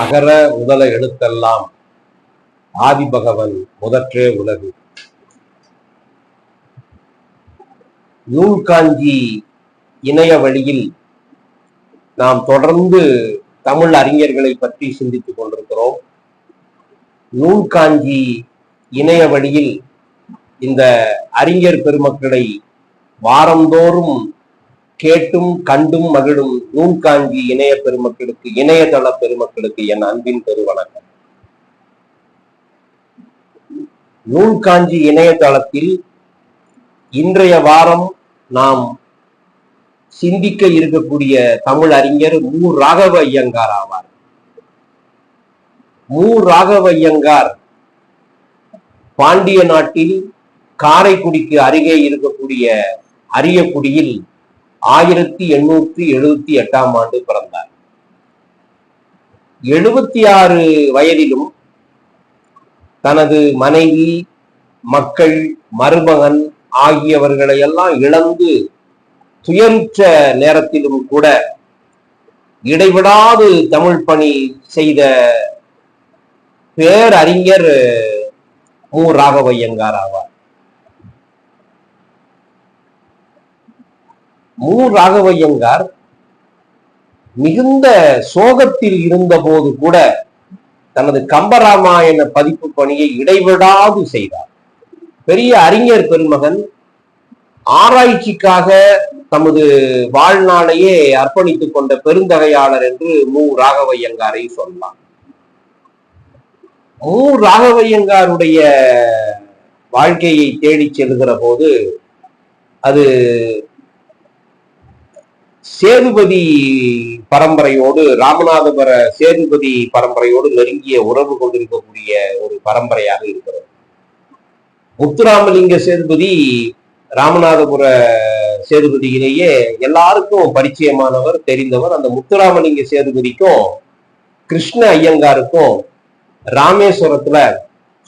அகர முதல எழுத்தெல்லாம் ஆதிபகவன் முதற்றே உலகு. நூல்காஞ்சி இணைய வழியில் நாம் தொடர்ந்து தமிழ் அறிஞர்களை பற்றி சிந்தித்துக் கொண்டிருக்கிறோம். நூல்காஞ்சி இணைய வழியில் இந்த அறிஞர் பெருமக்களை வாரந்தோறும் கேட்டும் கண்டும் மகிழும் நூல்காஞ்சி இணைய பெருமக்களுக்கு இணையதள பெருமக்களுக்கு என் அன்பின் பெருவணக்கம். நூல்காஞ்சி இணையதளத்தில் இன்றைய வாரம் நாம் சிந்திக்க இருக்கக்கூடிய தமிழ் அறிஞர் மு. ராகவ ஐயங்கார் ஆவார். மு. ராகவ ஐயங்கார் பாண்டிய நாட்டில் காரைக்குடிக்கு அருகே இருக்கக்கூடிய அரியக்குடியில் ஆயிரத்தி எண்ணூத்தி எழுபத்தி எட்டாம் ஆண்டு பிறந்தார். எழுபத்தி ஆறு வயதிலும் தனது மனைவி மக்கள் மருமகன் ஆகியவர்களை எல்லாம் இழந்து துயருற்ற நேரத்திலும் கூட இடைவிடாது தமிழ் பணி செய்த பேரறிஞர் மு. ராகவையங்கார் ஆவார். மு ராகவையங்கார் மிகுந்த சோகத்தில் இருந்தபோது கூட தனது கம்பராமாயண பதிப்பு பணியை இடைவிடாது செய்தார். பெரிய அறிஞர் பெருமகன் ஆராய்ச்சிக்காக தமது வாழ்நாளையே அர்ப்பணித்துக் கொண்ட பெருந்தகையாளர் என்று மு ராகவையங்காரை சொன்னார். மு ராகவையங்காருடைய வாழ்க்கையை தேடி செல்கிற போது அது சேதுபதி பரம்பரையோடு ராமநாதபுர சேதுபதி பரம்பரையோடு நெருங்கிய உறவு கொண்டிருக்கக்கூடிய ஒரு பரம்பரையாக இருக்கிறது. முத்துராமலிங்க சேதுபதி ராமநாதபுர சேதுபதியிலேயே எல்லாருக்கும் பரிச்சயமானவர் தெரிந்தவர் அந்த முத்துராமலிங்க சேதுபதிக்கும் கிருஷ்ண ஐயங்காருக்கும் ராமேஸ்வரத்துல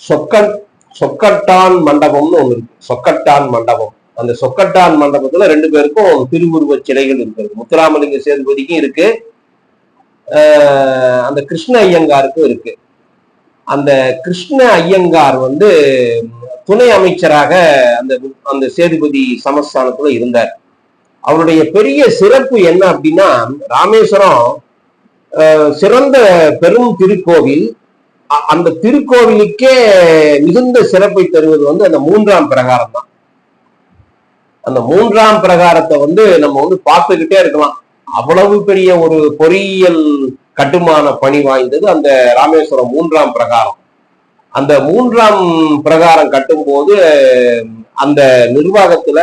சொக்கட் சொக்கட்டான் மண்டபம்னு ஒன்று இருக்கு. சொக்கட்டான் மண்டபம். அந்த சொக்கட்டான் மண்டபத்துல ரெண்டு பேருக்கும் திருவுருவ சிலைகள் இருக்கிறது முத்துராமலிங்க சேதுபதிக்கும் இருக்கு. அந்த கிருஷ்ண ஐயங்காருக்கும் இருக்கு. அந்த கிருஷ்ண ஐயங்கார் வந்து துணை அமைச்சராக அந்த அந்த சேதுபதி சமஸ்தானத்துல இருந்தார். அவருடைய பெரிய சிறப்பு என்ன அப்படின்னா ராமேஸ்வரம் சிறந்த பெரும் திருக்கோவில். அ- அந்த திருக்கோவிலுக்கே மிகுந்த சிறப்பை தருவது வந்து அந்த மூன்றாம் பிரகாரம் தான் அந்த மூன்றாம் பிரகாரத்தை வந்து நம்ம வந்து பார்த்துக்கிட்டே இருக்கலாம். அவ்வளவு பெரிய ஒரு பொறியியல் கட்டுமான பணி வாய்ந்தது அந்த ராமேஸ்வரம் மூன்றாம் பிரகாரம். அந்த மூன்றாம் பிரகாரம் கட்டும்போது அந்த நிர்வாகத்துல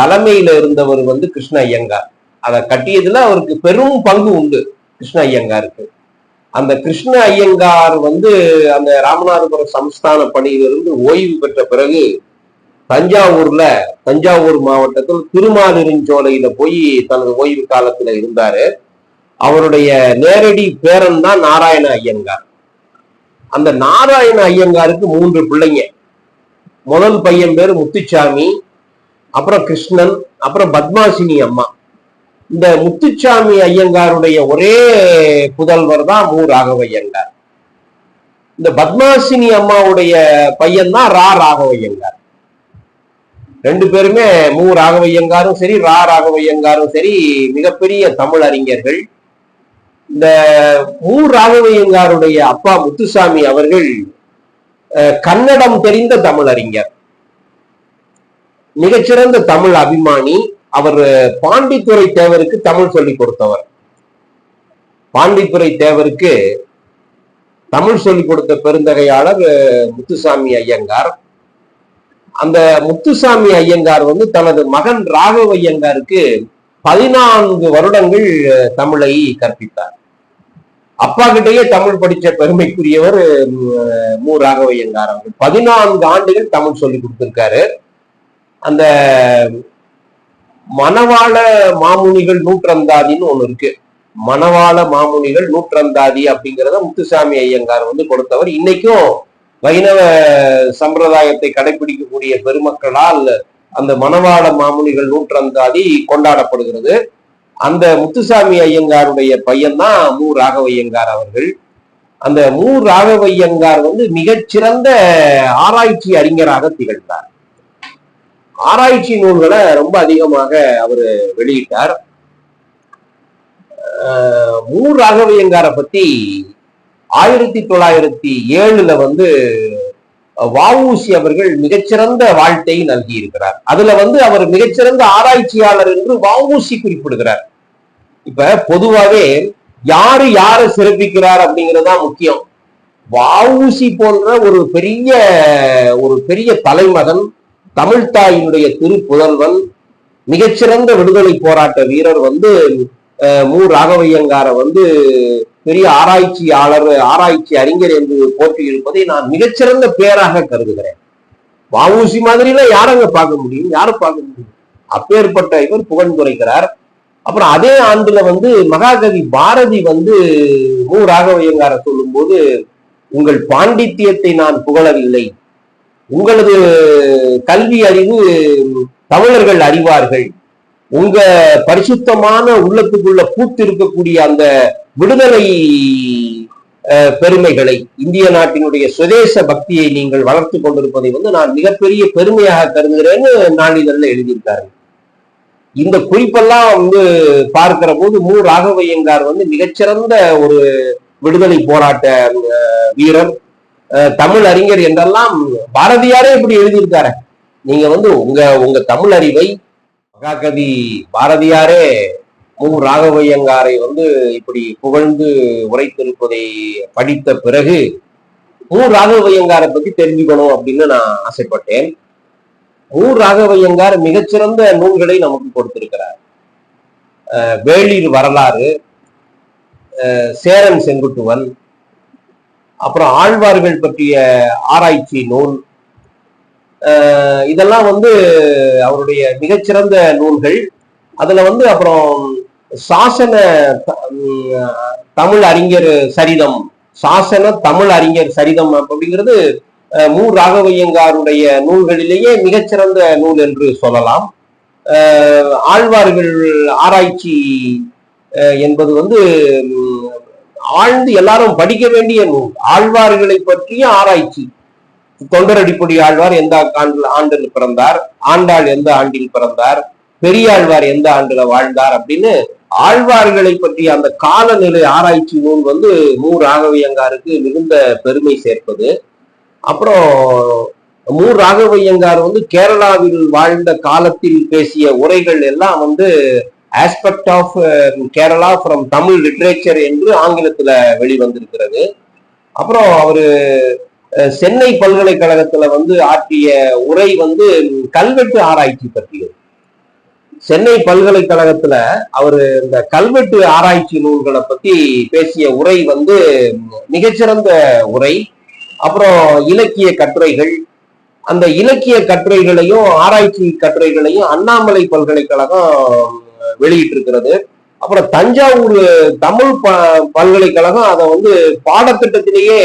தலைமையில இருந்தவர் வந்து கிருஷ்ண ஐயங்கார். அதை கட்டியதுல அவருக்கு பெரும் பங்கு உண்டு. கிருஷ்ண ஐயங்காருக்கு. அந்த கிருஷ்ண ஐயங்கார் வந்து அந்த ராமநாதபுரம் சமஸ்தான பணியிலிருந்து ஓய்வு பெற்ற பிறகு தஞ்சாவூர்ல தஞ்சாவூர் மாவட்டத்தில் திருமாலிருஞ்சோலையில போய் தனது ஓய்வு காலத்துல இருந்தாரு. அவருடைய நேரடி பேரன் தான் நாராயண ஐயங்கார். அந்த நாராயண ஐயங்காருக்கு மூன்று பிள்ளைங்க. முதல் பையன் பேர் முத்துச்சாமி அப்புறம் கிருஷ்ணன் அப்புறம் பத்மாசினி அம்மா. இந்த முத்துச்சாமி ஐயங்காருடைய ஒரே புதல்வர் தான் மு. ராகவையங்கார் இந்த பத்மாசினி அம்மாவுடைய பையன் தான் ரா. ராகவையங்கார் ரெண்டு பேருமே மு ராகவையங்காரும் சரி ரா ராகவையங்காரும் சரி மிகப்பெரிய தமிழ் அறிஞர்கள். இந்த மு ராகவையங்காருடைய அப்பா முத்துசாமி அவர்கள் அஹ், கன்னடம் தெரிந்த தமிழ் அறிஞர். மிகச்சிறந்த தமிழ் அபிமானி. அவர் பாண்டித்துறை தேவருக்கு தமிழ் சொல்லிக் கொடுத்தவர். பாண்டித்துறை தேவருக்கு தமிழ் சொல்லிக் கொடுத்த பெருந்தகையாளர் முத்துசாமி ஐயங்கார். அந்த முத்துசாமி ஐயங்கார் வந்து தனது மகன் ராகவ ஐயங்காருக்கு பதினான்கு வருடங்கள் தமிழை கற்பித்தார். அப்பா கிட்டேயே தமிழ் படித்த பெருமைக்குரியவர் மு ராகவ ஐயங்கார் அவர்கள். பதினான்கு ஆண்டுகள் தமிழ் சொல்லி கொடுத்திருக்காரு. அந்த மணவாள மாமுனிகள் நூற்றந்தாதின்னு ஒண்ணு இருக்கு. மணவாள மாமுனிகள் நூற்றந்தாதி அப்படிங்கிறத முத்துசாமி ஐயங்கார் வந்து கொடுத்தவர். இன்னைக்கும் வைணவ சம்பிரதாயத்தை கடைபிடிக்கக்கூடிய பெருமக்களால் அந்த மணவாள மாமுனிகள் நூற்றந்தாதி கொண்டாடப்படுகிறது. அந்த முத்துசாமி ஐயங்காருடைய பையன்தான் மு. ராகவையங்கார் அவர்கள். அந்த மு. ராகவையங்கார் வந்து மிகச்சிறந்த ஆராய்ச்சி அறிஞராக திகழ்ந்தார். ஆராய்ச்சி நூல்களை ரொம்ப அதிகமாக அவர் வெளியிட்டார். ஆஹ் மு. ராகவையங்காரை பத்தி ஆயிரத்தி தொள்ளாயிரத்தி ஏழுல வந்து வஉசி அவர்கள் மிகச்சிறந்த வாழ்த்தை நல்கி இருக்கிறார் அதுல வந்து அவர் மிகச்சிறந்த ஆராய்ச்சியாளர் என்று வஉசி குறிப்பிடுகிறார். இப்ப பொதுவாவே யாரு யாரை சிறப்பிக்கிறார் அப்படிங்கிறது தான் முக்கியம். வஉசி போன்ற ஒரு பெரிய ஒரு பெரிய தலைமகன் தமிழ்தாயினுடைய திருப்புதல்வன் மிகச்சிறந்த விடுதலை போராட்ட வீரர் வந்து மு. ராகவையங்காரை வந்து பெரிய ஆராய்ச்சியாளர் ஆராய்ச்சி அறிஞர் என்று போற்றி இருப்பதை நான் மிகச்சிறந்த பேராக கருதுகிறேன். வஉசி மாதிரிலாம் யாரங்க பார்க்க முடியும்? யாரை பார்க்க முடியும். அப்பேற்பட்ட இவர் புகழ்ந்துரைக்கிறார் அப்புறம் அதே ஆண்டுல வந்து மகாகவி பாரதி வந்து மு. ராகவையங்கார சொல்லும்போது உங்கள் பாண்டித்தியத்தை நான் புகழவில்லை. உங்களது கல்வி அறிவு தமிழர்கள் அறிவார்கள். உங்க பரிசுத்தமான உள்ளத்துக்குள்ள பூத்து இருக்கக்கூடிய அந்த விடுதலை பெருமைகளை இந்திய நாட்டினுடைய சுதேச பக்தியை நீங்கள் வளர்த்து கொண்டிருப்பதை வந்து நான் மிகப்பெரிய பெருமையாக கருதுகிறேன்னு நாளிதழில் எழுதியிருக்காரு. இந்த குறிப்பெல்லாம் வந்து பார்க்கிற போது மு. ராகவையங்கார் வந்து மிகச்சிறந்த ஒரு விடுதலை போராட்ட வீரர். தமிழ் அறிஞர் என்றெல்லாம் பாரதியாரே இப்படி எழுதியிருக்காரு. நீங்க வந்து உங்க உங்க தமிழ் அறிவை மகாகவி பாரதியாரே மு ராகவையங்காரை வந்து இப்படி புகழ்ந்து உரைத்திருப்பதை படித்த பிறகு மு ராகவையங்காரை பத்தி தெரிஞ்சுக்கணும் அப்படின்னு நான் ஆசைப்பட்டேன். மு ராகவையங்கார் மிகச்சிறந்த நூல்களை நமக்கு கொடுத்திருக்கிறார். வேளிர் வரலாறு சேரன் செங்குட்டுவன் அப்புறம் ஆழ்வார்கள் பற்றிய ஆராய்ச்சி நூல் இதெல்லாம் வந்து அவருடைய மிகச்சிறந்த நூல்கள். அதுல வந்து அப்புறம் சாசன தமிழ் அறிஞர் சரிதம். சாசன தமிழ் அறிஞர் சரிதம் அப்படிங்கிறது மு. ராகவையங்காருடைய நூல்களிலேயே மிகச்சிறந்த நூல் என்று சொல்லலாம். ஆழ்வார்கள் ஆராய்ச்சி என்பது வந்து ஆழ்ந்து எல்லாரும் படிக்க வேண்டிய நூல். ஆழ்வார்களை பற்றிய ஆராய்ச்சி. தொண்டரடிப்பொடி ஆழ்வார் எந்த ஆண்டு ஆண்டில் பிறந்தார்? ஆண்டாள் எந்த ஆண்டில் பிறந்தார்? பெரியாழ்வார் எந்த ஆண்டுல வாழ்ந்தார் அப்படின்னு ஆழ்வார்களை பற்றிய அந்த காலநிலை ஆராய்ச்சி நூல் வந்து மு. ராகவையங்காருக்கு மிகுந்த பெருமை சேர்ப்பது. அப்புறம் மு. ராகவையங்கார் வந்து கேரளாவில் வாழ்ந்த காலத்தில் பேசிய உரைகள் எல்லாம் வந்து aspect of um, Kerala from Tamil literature என்று ஆங்கிலத்துல வெளிவந்திருக்கிறது. அப்புறம் அவரு சென்னை பல்கலைக்கழகத்துல வந்து ஆற்றிய உரை வந்து கல்வெட்டு ஆராய்ச்சி பற்றியது. சென்னை பல்கலைக்கழகத்துல அவர் இந்த கல்வெட்டு ஆராய்ச்சி நூல்களை பத்தி பேசிய உரை வந்து மிகச்சிறந்த உரை. அப்புறம் இலக்கிய கட்டுரைகள். அந்த இலக்கிய கட்டுரைகளையும் ஆராய்ச்சி கட்டுரைகளையும் அண்ணாமலை பல்கலைக்கழகம் வெளியிட்டிருக்கிறது. அப்புறம் தஞ்சாவூர் தமிழ் ப பல்கலைக்கழகம் அதை வந்து பாடத்திட்டத்திலேயே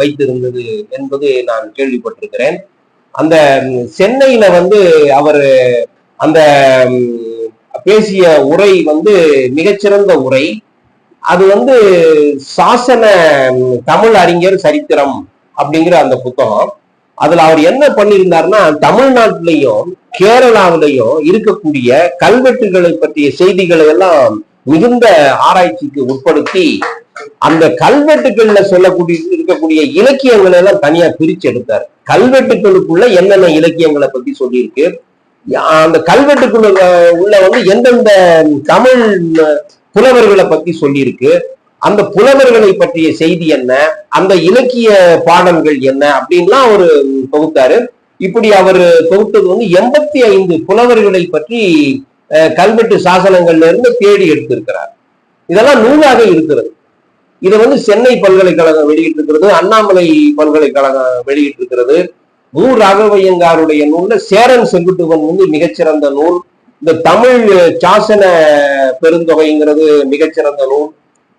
வைத்திருந்தது என்பது நான் கேள்விப்பட்டிருக்கிறேன். அந்த சென்னையில வந்து அவர் அந்த பேசிய உரை வந்து மிகச்சிறந்த உரை. அது வந்து சாசன தமிழ் அறிஞர் சரித்திரம் அப்படிங்கிற அந்த புத்தகம். அதுல அவர் என்ன பண்ணியிருந்தாருன்னா தமிழ்நாட்டிலையும் கேரளாவிலையும் இருக்கக்கூடிய கல்வெட்டுகளை பற்றிய செய்திகளை எல்லாம் மிகுந்த ஆராய்ச்சிக்கு உட்படுத்தி அந்த கல்வெட்டுகள்ல சொல்லக்கூடிய இருக்கக்கூடிய இலக்கியங்களை எல்லாம் தனியா பிரிச்சு எடுத்தார். கல்வெட்டுகளுக்குள்ள என்னென்ன இலக்கியங்களை பத்தி சொல்லியிருக்கு? அந்த கல்வெட்டுக்குள்ள உள்ள வந்து எந்தெந்த தமிழ் புலவர்களை பத்தி சொல்லியிருக்கு? அந்த புலவர்களை பற்றிய செய்தி என்ன? அந்த இலக்கிய பாடல்கள் என்ன? அப்படின்லாம் அவர் தொகுத்தாரு. இப்படி அவர் தொகுத்தது வந்து எண்பத்தி ஐந்து புலவர்களை பற்றி அஹ், கல்வெட்டு சாசனங்கள்ல இருந்து தேடி எடுத்திருக்கிறார். இதெல்லாம் நூலாக இருக்கிறது. இதை வந்து சென்னை பல்கலைக்கழகம் வெளியிட்டிருக்கிறது அண்ணாமலை பல்கலைக்கழகம் வெளியிட்டிருக்கிறது. மு ராகவையங்காருடைய நூல்ல சேரன் செங்குட்டுவன் வந்து மிகச்சிறந்த நூல். இந்த தமிழ் சாசன பெருந்தொகைங்கிறது மிகச்சிறந்த நூல்.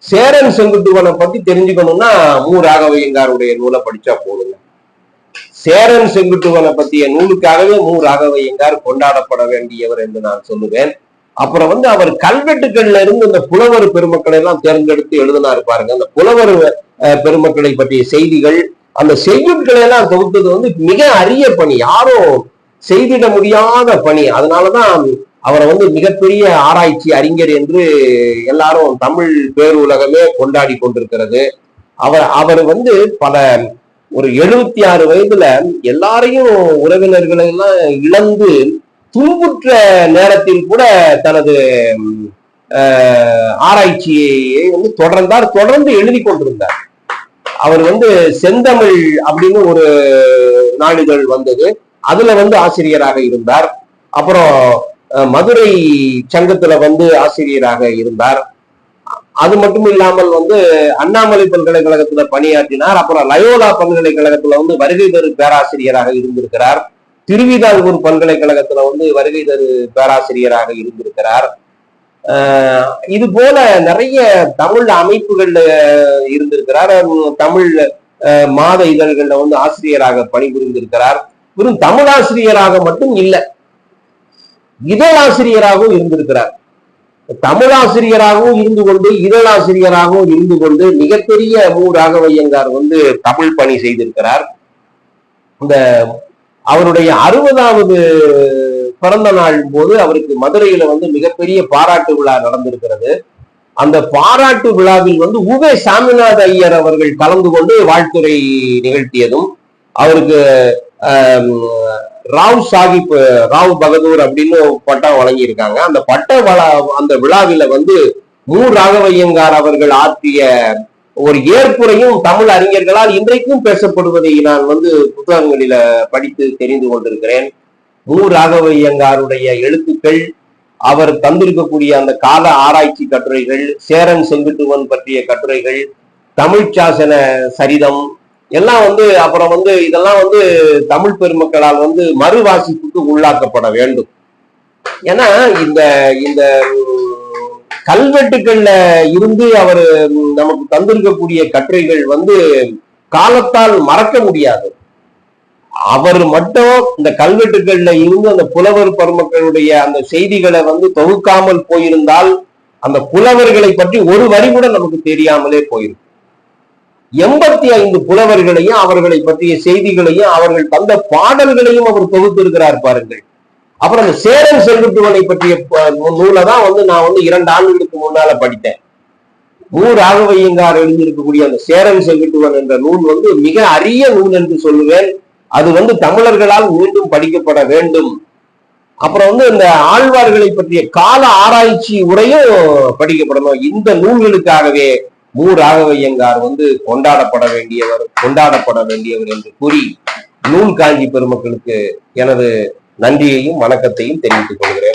சேரன் செங்குட்டுவனை பத்தி தெரிஞ்சுக்கணும்னா மு. ராகவையங்காருடைய நூலை படிச்சா போதுங்க. சேரன் செங்குட்டுவனை பற்றிய நூலுக்காகவே மு. ராகவையங்கார் கொண்டாடப்பட வேண்டியவர் என்று நான் சொல்லுவேன். அப்புறம் வந்து அவர் கல்வெட்டுகள்ல இருந்து இந்த புலவர் பெருமக்களை எல்லாம் தேர்ந்தெடுத்து எழுதினா இருப்பாருங்க அந்த புலவர் அஹ், பெருமக்களை பற்றிய செய்திகள் அந்த செய்யுட்களை எல்லாம் தொகுத்தது வந்து மிக அரிய பணி. யாரும் செய்திட முடியாத பணி. அதனாலதான் அவரை வந்து மிகப்பெரிய ஆராய்ச்சி அறிஞர் என்று எல்லாரும் தமிழ் பேருலகமே கொண்டாடி கொண்டிருக்கிறது. அவர் அவர் வந்து பல ஒரு எழுபத்தி ஆறு வயதுல எல்லாரையும் உறவினர்களை எல்லாம் இழந்து துன்புற்ற நேரத்தில் கூட தனது ஆராய்ச்சியை வந்து தொடர்ந்தார். தொடர்ந்து எழுதி கொண்டிருந்தார். அவர் வந்து செந்தமிழ் அப்படின்னு ஒரு நாளிதழ் வந்தது. அதுல வந்து ஆசிரியராக இருந்தார். அப்புறம் மதுரை சங்கத்துல வந்து ஆசிரியராக இருந்தார். அது மட்டும் இல்லாமல் வந்து அண்ணாமலை பல்கலைக்கழகத்துல பணியாற்றினார். அப்புறம் லயோலா பல்கலைக்கழகத்துல வந்து வருகை தரு பேராசிரியராக இருந்திருக்கிறார். திருவிதாங்கூர் பல்கலைக்கழகத்துல வந்து வருகை தரு பேராசிரியராக இருந்திருக்கிறார். இது போல நிறைய தமிழ் அமைப்புகள்ல இருந்திருக்கிறார். தமிழ் ஆஹ் மாத இதழ்கள்ல வந்து ஆசிரியராக பணிபுரிந்திருக்கிறார். வெறும் தமிழாசிரியராக மட்டும் இல்லை இதழாசிரியராகவும் இருந்திருக்கிறார். தமிழாசிரியராகவும் இருந்து கொண்டு இதழாசிரியராகவும் இருந்து கொண்டு மிகப்பெரிய மு ராகவையங்கார் வந்து தமிழ் பணி செய்திருக்கிறார். இந்த அவருடைய அறுபதாவது பிறந்த நாள் போது அவருக்கு மதுரையில வந்து மிகப்பெரிய பாராட்டு விழா நடந்திருக்கிறது. அந்த பாராட்டு விழாவில் வந்து உவே சாமிநாத ஐயர் அவர்கள் கலந்து கொண்டு வாழ்த்துரை நிகழ்த்தியதும் அவருக்கு ராவ் சாஹிப் ராவ் பகதூர் அப்படின்னு பட்டம் வழங்கியிருக்காங்க. அந்த பட்ட வள அந்த விழாவில வந்து மு ராகவையங்கார் அவர்கள் ஆற்றிய ஒரு ஏற்புரையும் தமிழ் அறிஞர்களால் இன்றைக்கும் பேசப்படுவதை நான் வந்து புத்தகங்களில படித்து தெரிந்து கொண்டிருக்கிறேன். மு ராகவையங்காருடைய எழுத்துக்கள் அவர் தந்திருக்கக்கூடிய அந்த கால ஆராய்ச்சி கட்டுரைகள் சேரன் செங்குட்டுவன் பற்றிய கட்டுரைகள் தமிழ்ச்சாசன சரிதம் எல்லாம் வந்து அப்புறம் வந்து இதெல்லாம் வந்து தமிழ் பெருமக்களால் வந்து மறுவாசிப்புக்கு உள்ளாக்கப்பட வேண்டும். ஏன்னா இந்த இந்த கல்வெட்டுகள்ல இருந்து அவர் நமக்கு தந்திருக்கக்கூடிய கட்டுரைகள் வந்து காலத்தால் மறக்க முடியாது. அவர் மட்டும் இந்த கல்வெட்டுகள்ல இருந்து அந்த புலவர் பெருமக்களுடைய அந்த செய்திகளை வந்து தொகுக்காமல் போயிருந்தால் அந்த புலவர்களை பற்றி ஒரு வரி கூட நமக்கு தெரியாமலே போயிருக்கும் எண்பத்தி ஐந்து புலவர்களையும் அவர்களை பற்றிய செய்திகளையும் அவர்கள் தந்த பாடல்களையும் அவர் தொகுத்திருக்கிறார் பாருங்கள். அப்புறம் அந்த சேரன் செங்குட்டுவனை பற்றிய ப- நூலை தான் வந்து நான் வந்து இரண்டு ஆண்டுகளுக்கு முன்னால படித்தேன். மு. ராகவையங்கார் எழுதியிருக்கக்கூடிய அந்த சேரன் செங்குட்டுவன் என்ற நூல் வந்து மிக அரிய நூல் என்று சொல்லுவேன். அது வந்து தமிழர்களால் மீண்டும் படிக்கப்பட வேண்டும். அப்புறம் வந்து இந்த ஆழ்வார்களை பற்றிய கால ஆராய்ச்சி உரையும் படிக்கப்படணும். இந்த நூல்களுக்காகவே மு ராகவையங்கார் வந்து கொண்டாடப்பட வேண்டியவர் கொண்டாடப்பட வேண்டியவர் என்று கூறி நூல் காஞ்சி பெருமக்களுக்கு எனது நன்றியையும் வணக்கத்தையும் தெரிவித்துக் கொள்கிறேன்.